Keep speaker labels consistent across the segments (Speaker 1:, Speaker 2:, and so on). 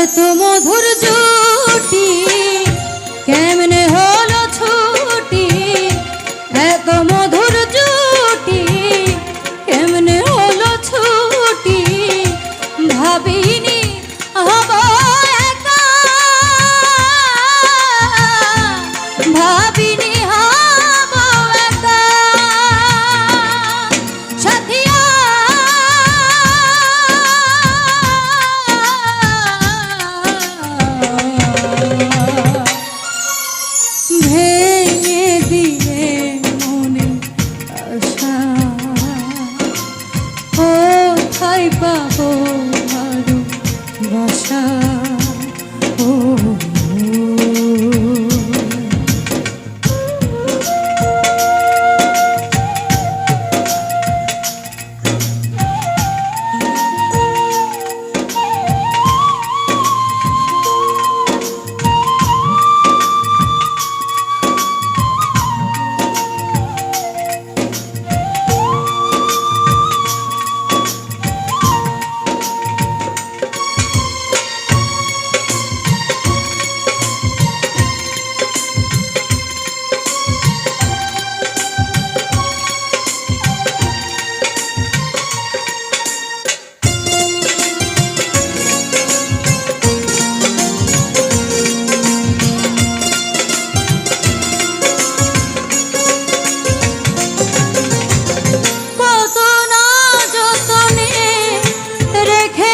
Speaker 1: এত মধুর যুগ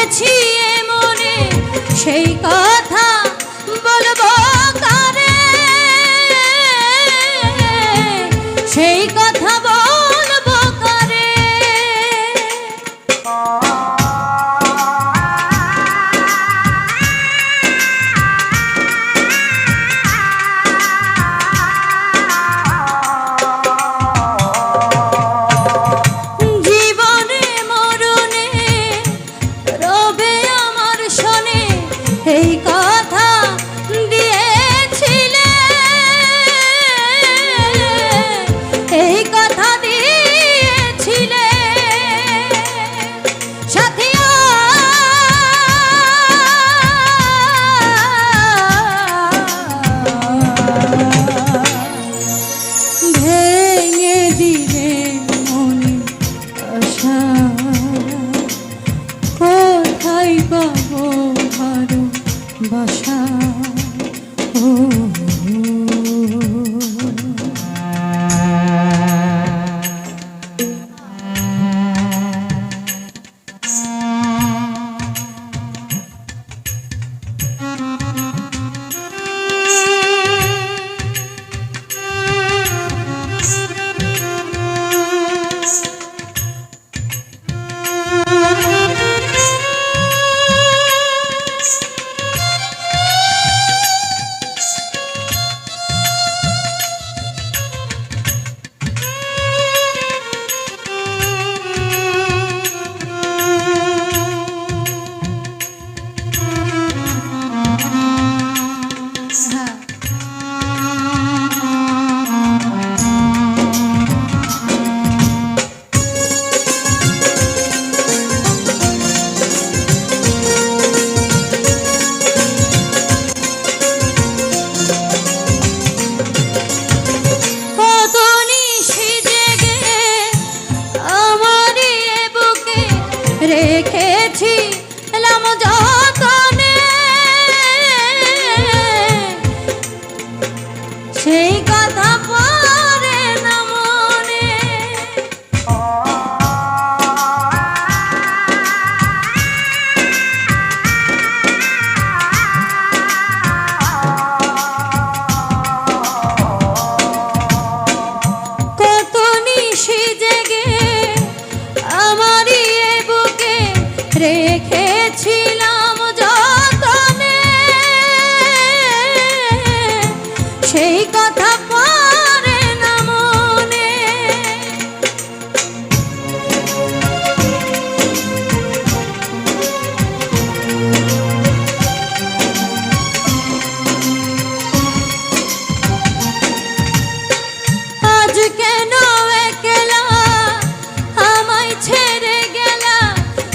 Speaker 1: করেছি মনে সেই কথা বলব কারে? সেই কথা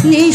Speaker 1: 你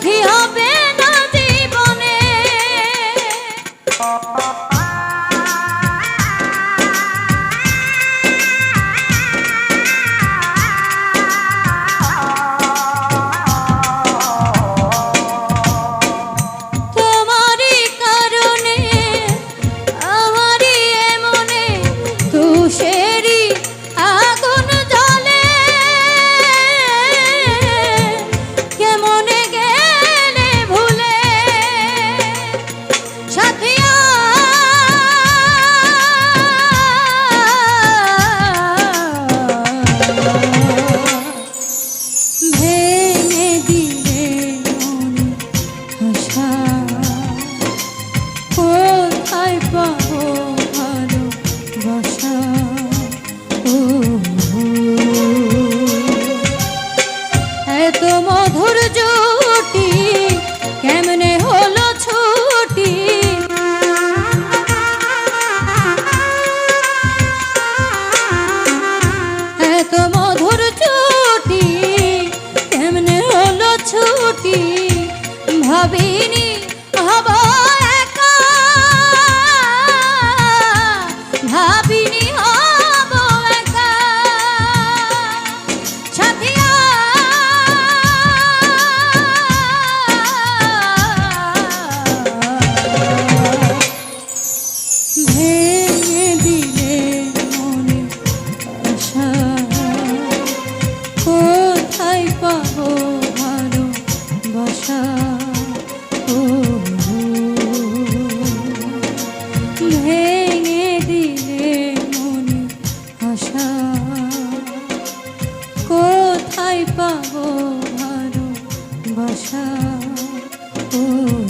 Speaker 1: সুখী হবে বাসা ও